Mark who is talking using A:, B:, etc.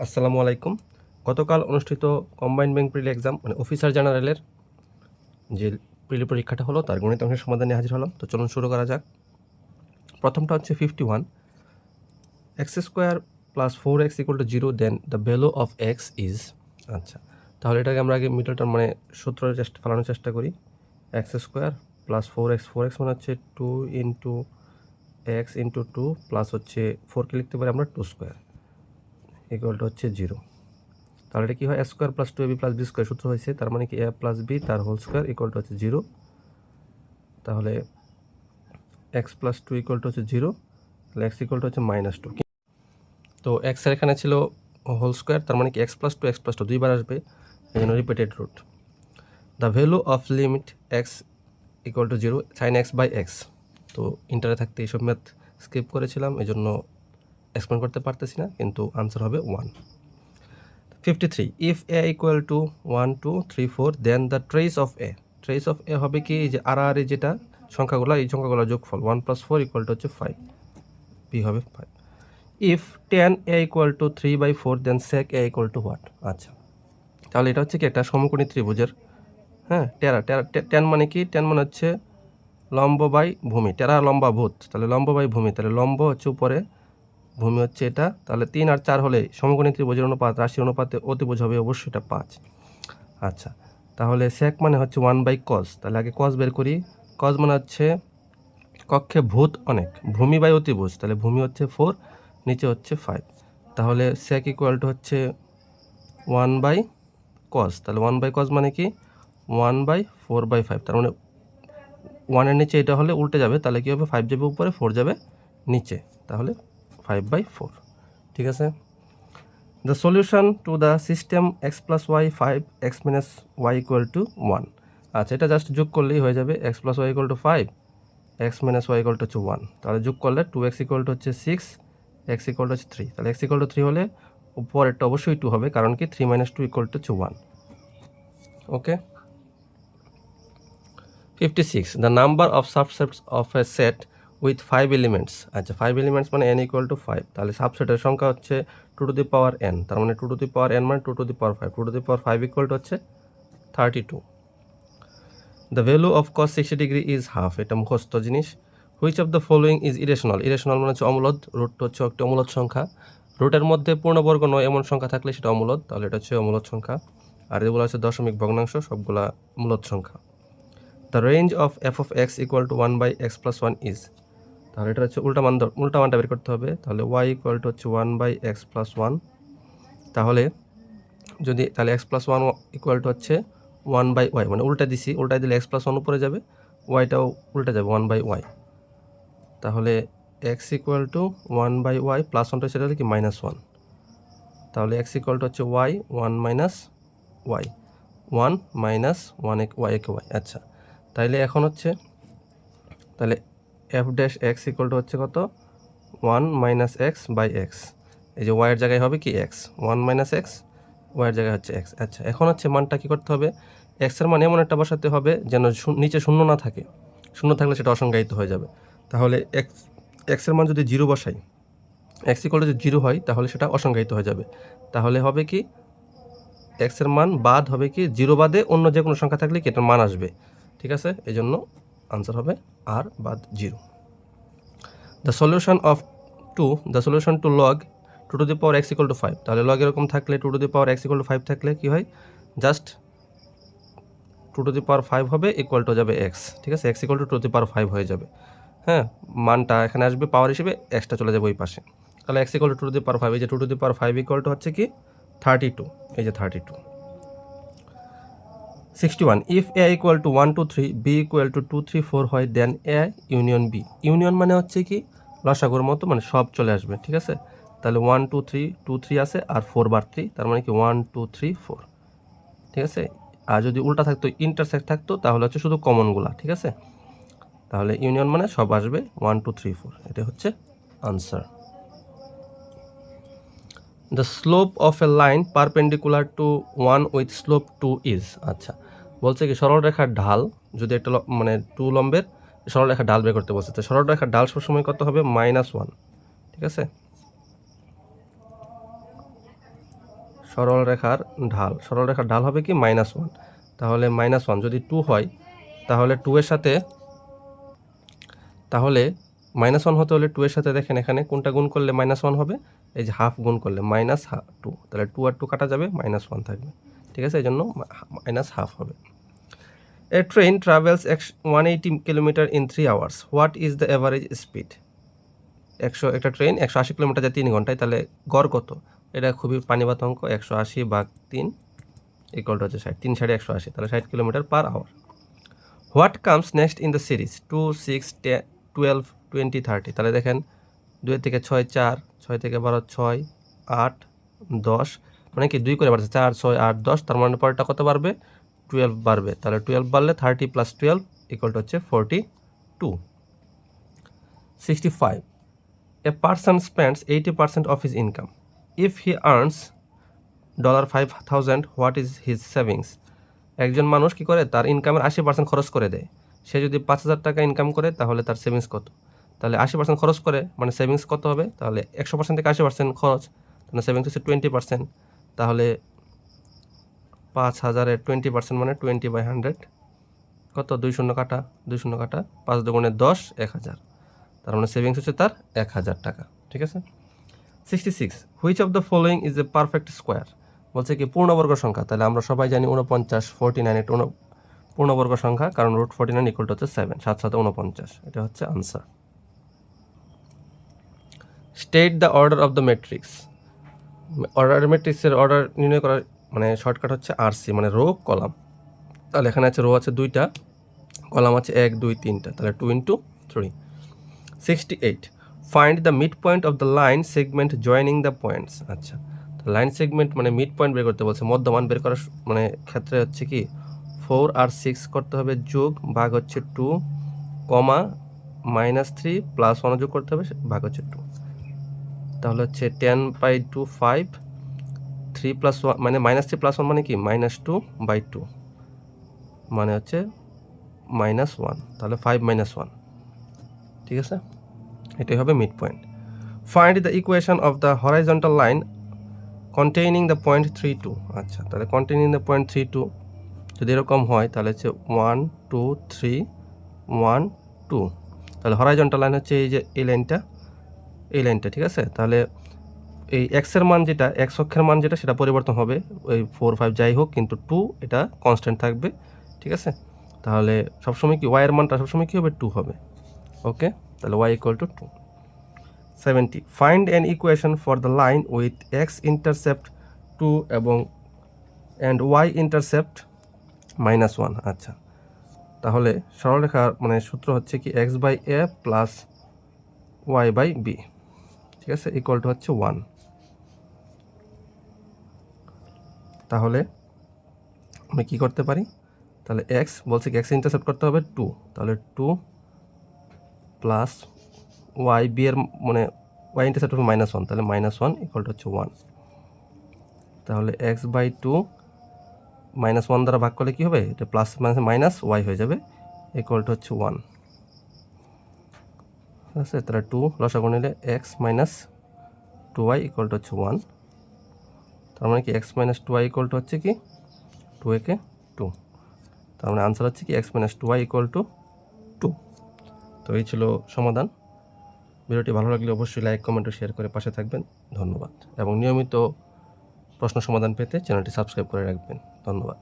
A: আসসালামু আলাইকুম। গতকাল অনুষ্ঠিত কম্বাইন্ড ব্যাংক প্রিলি এক্সাম মানে অফিসার জেনারেলের যে প্রিলি পরীক্ষাটা হলো, তার গণিত অংশের সমাধানে হাজির হলাম। তো চলুন শুরু করা যাক। প্রথমটা হচ্ছে fifty one x square plus four x equal to zero then the value of x is আচ্ছা তাহলে এটাকে আমরা আগে মিডল মানে সূত্রের চেষ্টা, ফেলানোর চেষ্টা করি। X square plus four x four x মানে হচ্ছে two into x into two plus হচ্ছে ফোরকে লিখতে পারি আমরা টু স্কোয়ার ইকুয়ালটা হচ্ছে জিরো তাহলে এটা কী হয়? Square plus two a b plus b square সূত্র হয়েছে। তার মানে কি এ প্লাস বি তার হোল স্কোয়ার ইকুয়ালটা হচ্ছে জিরো তাহলে এক্স প্লাস টু ইকুয়ালটা হচ্ছে জিরো তাহলে এক্স ইকুয়ালটা হচ্ছে মাইনাস টু তো এক্সের এখানে ছিল হোল স্কোয়ার তার মানে কি x plus two x plus two দুইবার আসবে। এই জন্য repeated root the value of limit x equal to zero sine x by x তো ইন্টারে থাকতে এইসব ম্যাথ স্কিপ করেছিলাম। এই জন্য এক্সপ্লেন করতে পারতেছি না, কিন্তু আনসার হবে one fifty three if a equal to one two three four then the trace of a trace of a হবে কি যে আর আর যেটা, সংখ্যাগুলো, এই সংখ্যাগুলো যোগফল one plus four equal to হচ্ছে ফাইভ বি হবে five if tan a equal to three by four then sec a equal to what আচ্ছা। তাহলে এটা হচ্ছে কি, একটা সমকোণী ত্রিভুজের হ্যাঁ টেরা টেরা টেন মানে কি টেন মানে হচ্ছে লম্ব বাই ভূমি, টেরা লম্বা ভূত। তাহলে লম্ব বাই ভূমি, তাহলে লম্ব হচ্ছে উপরে ভূমি হচ্ছে এটা। তাহলে তিন আর চার হলে সমকোণী ত্রিভুজের অনুপাত, রাশির অনুপাতে অতিভুজ হবে অবশ্যই এটা পাঁচ। আচ্ছা তাহলে সেক মানে হচ্ছে ওয়ান বাই কজ তাহলে আগে কজ বের করি। কজ মানে হচ্ছে কক্ষে ভূত অনেক। ভূমি বাই অতিভুজ, তাহলে ভূমি হচ্ছে ফোর নিচে হচ্ছে ফাইভ তাহলে সেক ইকুয়াল টু হচ্ছে ওয়ান বাই কজ তাহলে ওয়ান বাই কজ মানে কি? One by four by five তার মানে ওয়ানের নিচে এটা হলে উল্টে যাবে। তাহলে কী হবে? ফাইভ যাবে উপরে ফোর যাবে নিচে। তাহলে ফাইভ বাই ফোর ঠিক আছে? The solution to the system x plus y five x minus y equal to one আচ্ছা এটা জাস্ট যোগ করলেই হয়ে যাবে x plus y equal to five x minus y equal to হচ্ছে ওয়ান তাহলে যোগ করলে টু এক্স ইকুয়াল টু হচ্ছে সিক্স এক্স ইকুয়াল টু হচ্ছে থ্রি তাহলে এক্স ইকুয়াল টু থ্রি হলে পরেরটা অবশ্যই টু হবে, কারণ কি three minus two equal to হচ্ছে one okay fifty six the number of subsets of a set with five elements আচ্ছা ফাইভ এলিমেন্টস মানে এন ইকুয়াল টু ফাইভ তাহলে সাবসেটের সংখ্যা হচ্ছে two to the power n তার মানে two to the power n মানে two to the power five two to the power five equal to হচ্ছে thirty two the value of cos sixty degree is half এটা মুখস্থ জিনিস। Which of the following is irrational irrational মানে হচ্ছে অমূলদ। Root হচ্ছে একটি অমূলদ সংখ্যা। রুটের মধ্যে পূর্ণবর্গ নয় এমন সংখ্যা থাকলে সেটা অমূলদ। তাহলে এটা হচ্ছে অমূলদ সংখ্যা। আর এগুলো হচ্ছে দশমিক ভগ্নাংশ, সবগুলা মূলদ সংখ্যা। The range of f of x equal to one by x plus one is তাহলে এটা হচ্ছে উল্টা মান উল্টা মানটা বের করতে হবে। তাহলে ওয়াই ইকুয়াল টু হচ্ছে one by x plus one তাহলে যদি, তাহলে x plus one equal to হচ্ছে ওয়ান বাই ওয়াই মানে উল্টা দিছি উল্টা দিলে এক্স প্লাস ওয়ান উপরে যাবে ওয়াইটাও উল্টে যাবে ওয়ান বাই ওয়াই তাহলে x equal to one by y plus ওয়ানটা সেটা হলে কি? মাইনাস ওয়ান তাহলে এক্স ইকুয়াল টু হচ্ছে y one minus y one minus one এক ওয়াই একে ওয়াই আচ্ছা। তাইলে এখন হচ্ছে তাহলে f dash x equal to হচ্ছে কত? One minus x by x এই যে ওয়াইয়ের জায়গায় হবে কি এক্স ওয়ান মাইনাস এক্স ওয়াইয়ের জায়গায় হচ্ছে এক্স আচ্ছা এখন হচ্ছে মানটা কী করতে হবে? এক্সের মান এমন একটা বসাতে হবে যেন নিচে শূন্য না থাকে। শূন্য থাকলে সেটা অসংজ্ঞায়িত হয়ে যাবে। তাহলে এক্স এক্সের মান যদি জিরো বসাই এক্স ইকুয়াল যদি জিরো হয়, তাহলে সেটা অসংজ্ঞায়িত হয়ে যাবে। তাহলে হবে কি? এক্সের মান বাদ হবে কি? জিরো বাদে অন্য যে কোনো সংখ্যা থাকলে কি এটার মান আসবে? ঠিক আছে? এই জন্য আনসার হবে আর বাদ zero the solution of two the solution to log two to the power x equal to five তাহলে লগ এরকম থাকলে two to the power x equal to five থাকলে কী হয়? Just two to the power five হবে equal to যাবে x ঠিক আছে? X equal to two to power power five যাবে। হ্যাঁ? মানটা এখানে আসবে পাওয়ার হিসেবে এক্সটা চলে যাবে ওই পাশে। তাহলে x equal to two to power power five যে two to the power five equal to হচ্ছে কি থার্টি টু এই যে thirty two sixty one if a equal to one two three b equal to two three four হয় then a union b union মানে হচ্ছে কি? লসাগুর মতো মানে সব চলে আসবে, ঠিক আছে? তাহলে one two three two three আছে আর ফোর বার থ্রি তার মানে কি? ওয়ান টু থ্রি ফোর ঠিক আছে? আর যদি উল্টা থাকতো ইন্টারসেক্ট থাকতো, তাহলে হচ্ছে শুধু কমনগুলা ঠিক আছে? তাহলে ইউনিয়ন মানে সব আসবে ওয়ান টু থ্রি ফোর এটা হচ্ছে answer the slope of a line perpendicular to one with slope two is আচ্ছা। বলছে কি, সরলরেখার ঢাল, যদি একটা মানে টু লম্বের, সরলরেখার ঢাল বের করতে বলছে। তো সরলরেখার ঢাল সবসময় কত হবে? মাইনাস ওয়ান ঠিক আছে? সরল রেখার ঢাল। সরল রেখার ঢাল হবে কি? মাইনাস ওয়ান তাহলে মাইনাস ওয়ান যদি টু হয়, তাহলে টু এর সাথে, তাহলে মাইনাস ওয়ান হতে হলে টু এর সাথে দেখেন এখানে কোনটা গুণ করলে মাইনাস ওয়ান হবে? এই যে হাফ গুণ করলে মাইনাস টু তাহলে টু আর টু কাটা যাবে মাইনাস ওয়ান থাকবে। ঠিক আছে? এই জন্য মাইনাস হাফ হবে a train travels x one eighty kilometer in three hours what is the average speed একশো একটা ট্রেন একশো আশি কিলোমিটার যায় তিন ঘন্টায়। তাহলে গড় কত? এটা খুবই পানিবাত অঙ্ক। একশো আশি ভাগ তিন ইকুয়াল টু হচ্ছে ষাট। তিন সাড়ে একশো আশি। তাহলে ষাট kilometer per hour what comes next in the series two six twelve twenty thirty. তাহলে দেখেন দুই থেকে ছয়, চার, ছয় থেকে বারো, ছয়, আট, দশ মানে কি দুই করে বাড়ছে, চার, ছয়, আট, দশ, তার মানে পরেরটা কত বাড়বে? টুয়েলভ বাড়বে। তাহলে টুয়েলভ বাড়লে thirty plus twelve equal to হচ্ছে forty two sixty five a person spends eighty percent of his income if he earns dollar five thousand what is his savings একজন মানুষ কি করে? তার ইনকামের আশি পার্সেন্ট খরচ করে দেয়। সে যদি পাঁচ হাজার টাকা ইনকাম করে, তাহলে তার সেভিংস কত? তাহলে আশি পার্সেন্ট খরচ করে মানে সেভিংস কত হবে? তাহলে একশো পার্সেন্ট থেকে আশি পার্সেন্ট খরচ, তাহলে সেভিংস হচ্ছে টোয়েন্টি পার্সেন্ট তাহলে পাঁচ হাজারের টোয়েন্টি পার্সেন্ট মানে টোয়েন্টি বাই হান্ড্রেড কত? দুই শূন্য কাটা, দুই শূন্য কাটা, পাঁচ দুগুণে দশ, এক হাজার। তার মানে সেভিংস হচ্ছে তার এক হাজার টাকা, ঠিক আছে? Sixty six which of the following is a perfect square বলছে কি, পূর্ণবর্গ সংখ্যা। তাহলে আমরা সবাই জানি উনপঞ্চাশ ফোরটি নাইন এটা পূর্ণবর্গ সংখ্যা, কারণ রুট ফোরটি নাইন ইকুয়াল হচ্ছে সেভেন সাত সাথে উনপঞ্চাশ এটা হচ্ছে answer state the order of the matrix order ম্যাট্রিক্সের অর্ডার নির্ণয় করার মানে শর্টকাট হচ্ছে আরসি মানে রো কলাম তাহলে এখানে আছে রো আছে দুইটা কলাম আছে এক, দুই, তিনটা, তাহলে two into three sixty eight find the mid point of the line segment joining the points আচ্ছা লাইন সেগমেন্ট মানে মিড পয়েন্ট বের করতে বলছে, মধ্যমান বের করার মানে ক্ষেত্রে হচ্ছে কি ফোর আর সিক্স করতে হবে যোগ, ভাগ হচ্ছে two comma minus three plus one যোগ করতে হবে, ভাগ হচ্ছে টু তাহলে হচ্ছে ten by two five three plus one মানে মাইনাস থ্রি প্লাস ওয়ান মানে কি? মাইনাস টু বাই টু মানে হচ্ছে মাইনাস ওয়ান তাহলে ফাইভ মাইনাস ওয়ান ঠিক আছে? এটাই হবে mid point find the equation of the horizontal line containing the point three two আচ্ছা তাহলে containing the point three two যদি এরকম হয়, তাহলে হচ্ছে one two three one two তাহলে হরাইজন্টাল লাইন হচ্ছে এই যে এই লাইনটা এই লাইনটা, ঠিক আছে? তাহলে এই এক্সের মান যেটা এক্স অক্ষের মান যেটা, সেটা পরিবর্তন হবে। ওই ফোর ফাইভ যাই হোক, কিন্তু টু এটা কনস্ট্যান্ট থাকবে, ঠিক আছে? তাহলে সবসময় কি ওয়াইয়ের মানটা সবসময় কী হবে? টু হবে। ওকে তাহলে y equal to two seventy find an equation for the line with x intercept two এবং and y intercept minus one আচ্ছা। তাহলে সরলরেখার মানে সূত্র হচ্ছে কি x by a plus y by b ঠিক আছে? ইকুয়াল টু হচ্ছে ওয়ান তাহলে আমি কী করতে পারি? তাহলে এক্স বলছে কি এক্স ইন্টারসেপ্ট করতে হবে টু তাহলে টু প্লাস ওয়াই বি এর মানে ওয়াই ইন্টারসেপ্ট হবে মাইনাস ওয়ান তাহলে মাইনাস ওয়ান ইকুয়াল টু হচ্ছে ওয়ান তাহলে x by two minus one দ্বারা ভাগ করলে কী হবে? এটা প্লাস মাইনাস মাইনাস ওয়াই হয়ে যাবে ইকুয়াল টু হচ্ছে ওয়ান ঠিক আছে, তাহলে টু লসাগু নিলে x minus two y equal to হচ্ছে ওয়ান তার মানে কি x minus two y equal to হচ্ছে কি? টু একে টু তার মানে আনসার হচ্ছে কি x minus two y equal to two তো এই ছিল সমাধান। ভিডিওটি ভালো লাগলে অবশ্যই লাইক কমেন্ট শেয়ার করে পাশে থাকবেন। ধন্যবাদ। এবং নিয়মিত প্রশ্ন সমাধান পেতে চ্যানেলটি সাবস্ক্রাইব করে রাখবেন। ধন্যবাদ।